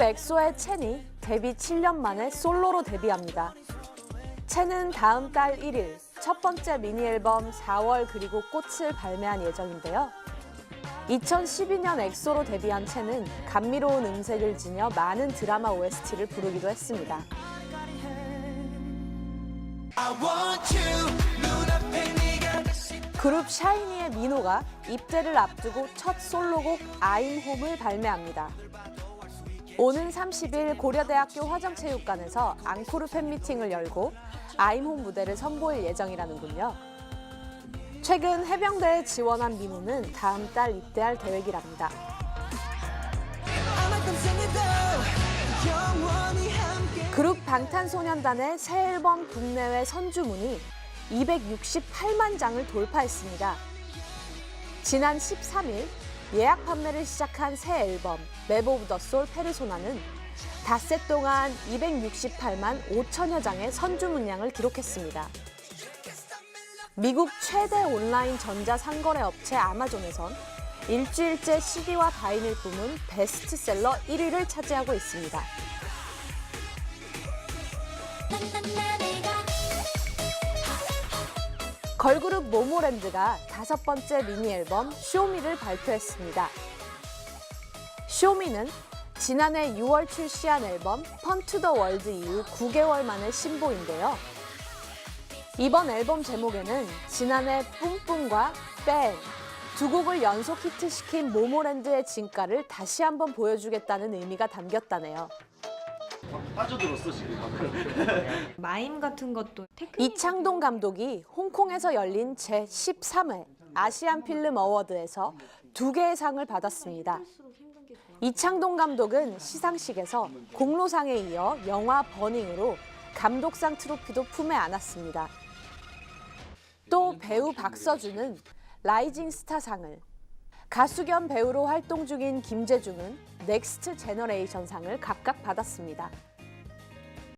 엑소의 첸이 데뷔 7년 만에 솔로로 데뷔합니다. 첸은 다음 달 1일 첫 번째 미니 앨범 4월 그리고 꽃을 발매한 예정인데요. 2012년 엑소로 데뷔한 첸은 감미로운 음색을 지녀 많은 드라마 OST를 부르기도 했습니다. 그룹 샤이니의 민호가 입대를 앞두고 첫 솔로곡 Home을 발매합니다. 오는 30일 고려대학교 화정체육관에서 앙코르 팬미팅을 열고 Home 무대를 선보일 예정이라는군요. 최근 해병대에 지원한 민호는 다음 달 입대할 계획이랍니다. 그룹 방탄소년단의 새 앨범 국내외 선주문이 268만 장을 돌파했습니다. 지난 13일 예약 판매를 시작한 새 앨범 맵 오브 더 솔 페르소나는 닷새 동안 268만 5천여 장의 선주 문량을 기록했습니다. 미국 최대 온라인 전자 상거래 업체 아마존에선 일주일째 CD와 바이닐 부문 베스트셀러 1위를 차지하고 있습니다. 걸그룹 모모랜드가 다섯 번째 미니 앨범 쇼미를 발표했습니다. 쇼미는 지난해 6월 출시한 앨범 펀투 더 월드 이후 9개월 만의 신보인데요. 이번 앨범 제목에는 지난해 뿜뿜과 뺑 두 곡을 연속 히트시킨 모모랜드의 진가를 다시 한번 보여주겠다는 의미가 담겼다네요. 빠져들었어 지금 마임 같은 것도 이창동 감독이 홍콩에서 열린 제13회 아시안 필름 어워드에서 두 개의 상을 받았습니다. 이창동 감독은 시상식에서 공로상에 이어 영화 버닝으로 감독상 트로피도 품에 안았습니다. 또 배우 박서준은 라이징 스타상을, 가수 겸 배우로 활동 중인 김재중은 넥스트 제너레이션 상을 각각 받았습니다.